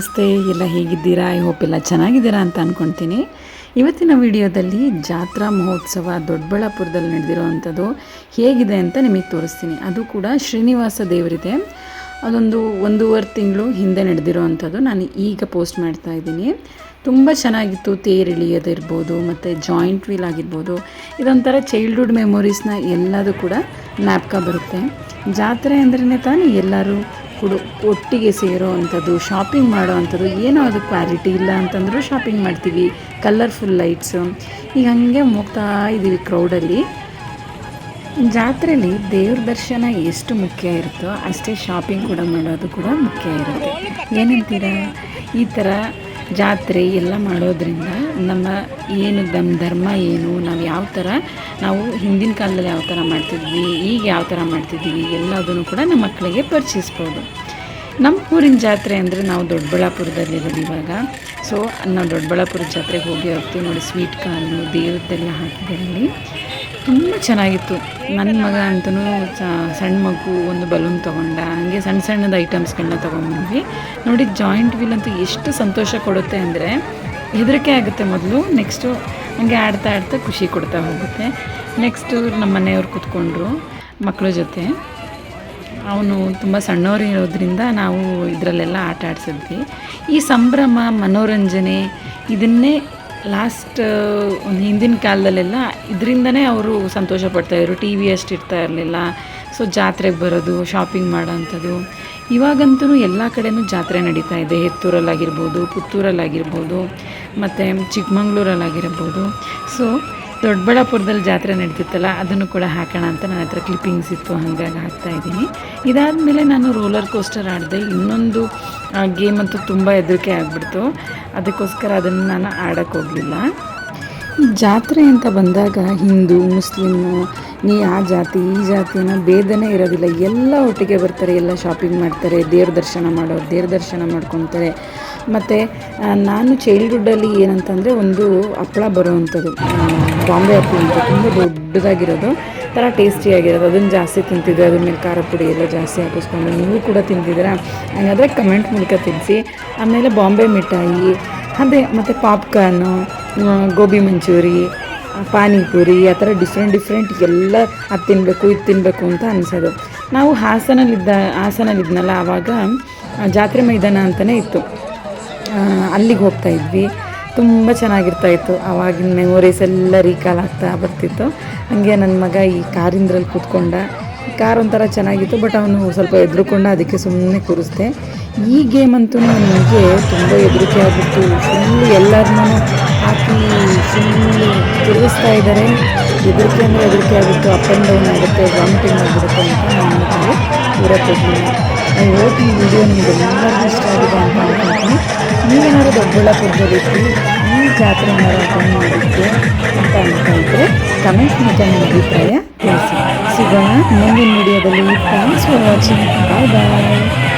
ನಮಸ್ತೆ, ಎಲ್ಲ ಹೇಗಿದ್ದೀರಾ? ಐ ಹೋಪ್ ಎಲ್ಲ ಚೆನ್ನಾಗಿದ್ದೀರಾ ಅಂತ ಅಂದ್ಕೊಳ್ತೀನಿ ಇವತ್ತಿನ ವಿಡಿಯೋದಲ್ಲಿ ಜಾತ್ರಾ ಮಹೋತ್ಸವ ದೊಡ್ಡಬಳ್ಳಾಪುರದಲ್ಲಿ ನಡೆದಿರೋವಂಥದ್ದು ಹೇಗಿದೆ ಅಂತ ನಿಮಗೆ ತೋರಿಸ್ತೀನಿ. ಅದು ಕೂಡ ಶ್ರೀನಿವಾಸ ದೇವರಿದೆ. ಅದೊಂದು ಒಂದೂವರೆ ತಿಂಗಳು ಹಿಂದೆ ನಡೆದಿರೋ ಅಂಥದ್ದು ನಾನು ಈಗ ಪೋಸ್ಟ್ ಮಾಡ್ತಾ ಇದ್ದೀನಿ. ತುಂಬ ಚೆನ್ನಾಗಿತ್ತು, ತೇರು ಇಳಿಯೋದಿರ್ಬೋದು, ಮತ್ತು ಜಾಯಿಂಟ್ ವೀಲ್ ಆಗಿರ್ಬೋದು. ಇದೊಂಥರ ಚೈಲ್ಡ್ಹುಡ್ ಮೆಮೊರೀಸ್ನ ಎಲ್ಲದೂ ಕೂಡ ಜ್ಞಾಪಕ ಬರುತ್ತೆ. ಜಾತ್ರೆ ಅಂದ್ರೇ ತಾನೇ ಎಲ್ಲರೂ ಕೂಡ, ಒಟ್ಟಿಗೆ ಸೇರೋ ಅಂಥದ್ದು ಶಾಪಿಂಗ್ ಮಾಡೋ ಅಂಥದ್ದು, ಏನೋ ಅದು ಕ್ವಾಲಿಟಿ ಇಲ್ಲ ಅಂತಂದರೂ ಶಾಪಿಂಗ್ ಮಾಡ್ತೀವಿ. ಕಲರ್ಫುಲ್ ಲೈಟ್ಸು ಈಗ ಹಂಗೆ ಹೋಗ್ತಾ ಇದ್ದೀವಿ ಕ್ರೌಡಲ್ಲಿ ಜಾತ್ರೆಯಲ್ಲಿ ದೇವ್ರ ದರ್ಶನ ಎಷ್ಟು ಮುಖ್ಯ ಇರುತ್ತೋ ಅಷ್ಟೇ ಶಾಪಿಂಗ್ ಕೂಡ ಮಾಡೋದು ಕೂಡ ಮುಖ್ಯ ಇರುತ್ತೆ. ಏನಂತೀರಾ? ಈ ಥರ ಜಾತ್ರೆ ಎಲ್ಲ ಮಾಡೋದ್ರಿಂದ ನಮ್ಮ ಏನು ನಮ್ಮ ಧರ್ಮ ಏನು, ನಾವು ಯಾವ ಥರ ನಾವು ಹಿಂದಿನ ಕಾಲದಲ್ಲಿ ಯಾವ ಥರ ಮಾಡ್ತಿದ್ವಿ, ಈಗ ಯಾವ ಥರ ಮಾಡ್ತಿದ್ವಿ ಎಲ್ಲದನ್ನು ಕೂಡ ನಮ್ಮ ಮಕ್ಕಳಿಗೆ ಪರಿಚಯಿಸ್ಬೋದು. ನಮ್ಮ ಊರಿನ ಜಾತ್ರೆ ಅಂದರೆ ನಾವು ದೊಡ್ಡಬಳ್ಳಾಪುರದಲ್ಲಿರೋದು ಇವಾಗ. ಸೊ ನಾವು ದೊಡ್ಡಬಳ್ಳಾಪುರ ಜಾತ್ರೆಗೆ ಹೋಗಿ ಹೋಗ್ತೀವಿ ನೋಡಿ ಸ್ವೀಟ್ ಕಾರ್ನು, ದೇವ್ರದ್ದೆಲ್ಲ ಹಾಕಿದ್ದಾರೆ ತುಂಬ ಚೆನ್ನಾಗಿತ್ತು. ನನ್ನ ಮಗ ಅಂತೂ ಸಣ್ಣ ಮಗು ಒಂದು ಬಲೂನ್ ತೊಗೊಂಡ, ಹಾಗೆ ಸಣ್ಣ ಸಣ್ಣದ ಐಟಮ್ಸ್ಗಳನ್ನ ತೊಗೊಂಡ್ಬಂದ್ವಿ ನೋಡಿ ಜಾಯಿಂಟ್ ವೀಲ್ ಅಂತೂ ಎಷ್ಟು ಸಂತೋಷ ಕೊಡುತ್ತೆ ಅಂದರೆ, ಹೆದರಿಕೆ ಆಗುತ್ತೆ ಮೊದಲು ನೆಕ್ಸ್ಟು ಹಂಗೆ ಆಡ್ತಾ ಆಡ್ತಾ ಖುಷಿ ಕೊಡ್ತಾ ಹೋಗುತ್ತೆ. ನೆಕ್ಸ್ಟು ನಮ್ಮ ಮನೆಯವ್ರು ಕೂತ್ಕೊಂಡ್ರು ಮಕ್ಕಳ ಜೊತೆ. ಅವನು ತುಂಬ ಸಣ್ಣವರು ಇರೋದ್ರಿಂದ ನಾವು ಇದರಲ್ಲೆಲ್ಲ ಆಟ ಆಡಿಸಿದ್ವಿ. ಈ ಸಂಭ್ರಮ, ಮನೋರಂಜನೆ, ಇದನ್ನೇ ಲಾಸ್ಟ್ ಒಂದು ಹಿಂದಿನ ಕಾಲದಲ್ಲೆಲ್ಲ ಇದರಿಂದನೇ ಅವರು ಸಂತೋಷ ಪಡ್ತಾಯಿದ್ರು ಟಿ ವಿ ಅಷ್ಟು ಇರ್ತಾ ಇರಲಿಲ್ಲ. ಸೊ ಜಾತ್ರೆಗೆ ಬರೋದು ಶಾಪಿಂಗ್ ಮಾಡೋಂಥದ್ದು ಇವಾಗಂತೂ ಎಲ್ಲ ಕಡೆಯೂ ಜಾತ್ರೆ ನಡೀತಾ ಇದೆ. ಹೆತ್ತೂರಲ್ಲಾಗಿರ್ಬೋದು, ಪುತ್ತೂರಲ್ಲಾಗಿರ್ಬೋದು, ಮತ್ತು ಚಿಕ್ಕಮಂಗ್ಳೂರಲ್ಲಾಗಿರ್ಬೋದು ಸೊ ದೊಡ್ಡಬಳ್ಳಾಪುರದಲ್ಲಿ ಜಾತ್ರೆ ನಡೀತಿತ್ತಲ್ಲ, ಅದನ್ನು ಕೂಡ ಹಾಕೋಣ ಅಂತ ನನ್ನ ಹತ್ರ ಕ್ಲಿಪ್ಪಿಂಗ್ಸ್ ಇತ್ತು, ಹಾಗಾಗಿ ಹಾಕ್ತಾ ಇದ್ದೀನಿ. ಇದಾದಮೇಲೆ ನಾನು ರೋಲರ್ ಕೋಸ್ಟರ್ ಆಡಿದೆ. ಇನ್ನೊಂದು ಗೇಮ್ ಅಂತೂ ತುಂಬ ಹೆದರಿಕೆ ಆಗಿಬಿಡ್ತು. ಅದಕ್ಕೋಸ್ಕರ ಅದನ್ನು ನಾನು ಆಡೋಕ್ಕೆ ಹೋಗಲಿಲ್ಲ. ಜಾತ್ರೆ ಅಂತ ಬಂದಾಗ ಹಿಂದೂ, ಮುಸ್ಲಿಮು, ನೀ ಆ ಜಾತಿ, ಈ ಜಾತಿ ಅನ್ನೋ ಭೇದನೇ ಇರೋದಿಲ್ಲ. ಎಲ್ಲ ಒಟ್ಟಿಗೆ ಬರ್ತಾರೆ, ಎಲ್ಲ ಶಾಪಿಂಗ್ ಮಾಡ್ತಾರೆ, ದೇವ್ರ ದರ್ಶನ ಮಾಡೋರು, ದೇವ್ರ ದರ್ಶನ ಮಾಡ್ಕೊತಾರೆ. ಮತ್ತು ನಾನು ಚೈಲ್ಡ್ಹುಡ್ಡಲ್ಲಿ ಏನಂತಂದರೆ ಒಂದು ಹಪ್ಪಳ ಬರೋವಂಥದ್ದು. ಬಾಂಬೆ ಹಪ್ಪಳ ಅಂತ ತುಂಬ ದೊಡ್ಡದಾಗಿರೋದು. ಥರ ಟೇಸ್ಟಿಯಾಗಿರೋದು ಅದನ್ನು ಜಾಸ್ತಿ ತಿಂತಿದ್ದೆ ಅದ್ರ ಮೇಲೆ ಖಾರ ಪುಡಿ ಎಲ್ಲ ಜಾಸ್ತಿ ಹಾಕಿಸ್ಕೊಂಡು ನೀವು ಕೂಡ ತಿಂತಿದ್ದೀರಾ? ಹಾಗಾದರೆ ಕಮೆಂಟ್ ಮೂಲಕ ತಿನ್ನಿಸಿ ಆಮೇಲೆ ಬಾಂಬೆ ಮಿಠಾಯಿ, ಅದೇ ಮತ್ತು ಪಾಪ್ಕಾರ್ನು ಗೋಬಿ ಮಂಚೂರಿ ಪಾನಿಪುರಿ, ಆ ಥರ ಡಿಫ್ರೆಂಟ್ ಡಿಫ್ರೆಂಟ್ ಎಲ್ಲ ಅದು ತಿನ್ನಬೇಕು ಇದು ತಿನ್ನಬೇಕು ಅಂತ ಅನಿಸೋದು. ನಾವು ಹಾಸನಲ್ಲಿದ್ದ ಹಾಸನಲ್ಲಿದ್ದನಲ್ಲ ಆವಾಗ ಜಾತ್ರೆ ಮೈದಾನ ಅಂತಲೇ ಇತ್ತು. ಅಲ್ಲಿಗೆ ಹೋಗ್ತಾ ಇದ್ವಿ. ತುಂಬ ಚೆನ್ನಾಗಿರ್ತಾಯಿತ್ತು ಆವಾಗಿನ ಮೆಮೊರೀಸ್ ಎಲ್ಲ ರೀಕಾಲ್ ಆಗ್ತಾ ಬರ್ತಿತ್ತು. ಹಂಗೆ ನನ್ನ ಮಗ ಈ ಕಾರಿಂದ್ರಲ್ಲಿ ಕೂತ್ಕೊಂಡ. ಕಾರ್ ಒಂಥರ ಚೆನ್ನಾಗಿತ್ತು ಬಟ್ ಅವನು ಸ್ವಲ್ಪ ಎದುರುಕೊಂಡ ಅದಕ್ಕೆ ಸುಮ್ಮನೆ ಕೂರಿಸ್ದೆ. ಈ ಗೇಮ್ ಅಂತೂ ನನಗೆ ತುಂಬ ಹೆದರಿಕೆ ಆಗಿತ್ತು ಫುಲ್ಲು ಎಲ್ಲರನ್ನೂ ಹಾಕಿ ಫುಲ್ಲು ತಿರುಗಿಸ್ತಾ ಇದ್ದಾರೆ ಹೆದರಿಕೆ ಅಂದರೆ ಹೆದರಿಕೆ ಆಗಿತ್ತು ಅಪ್ ಆ್ಯಂಡ್ ಡೌನ್ ಆಗುತ್ತೆ ವಾಮಿಟಿಂಗ್ ಆಗಿರುತ್ತೆ ಅಂತ ನಾನು ಐ ಹೋಪ್ ಈ ವಿಡಿಯೋ ನಿಮಗೆ ಎಲ್ಲರಿಗೂ ಇಷ್ಟ ಆಗಿದೆ ಅಂತ ದೊಡ್ಡಬಳ್ಳಾಪುರದಲ್ಲಿದ್ದು ಈ ಜಾತ್ರೆ ಅಟೆಂಡ್ ಮಾಡಿದ್ದೆ ಅಂತ ಅನ್ಕೊಂಡ್ರೆ ಇದ್ದರೆ ಕಮೆಂಟ್ ಮತ್ತು ನಿಮ್ಮ ಅಭಿಪ್ರಾಯ ತಿಳಿಸಿ. ಸಿಗೋಣ ಮುಂದಿನ ವಿಡಿಯೋದಲ್ಲಿ. Thanks for watching bye bye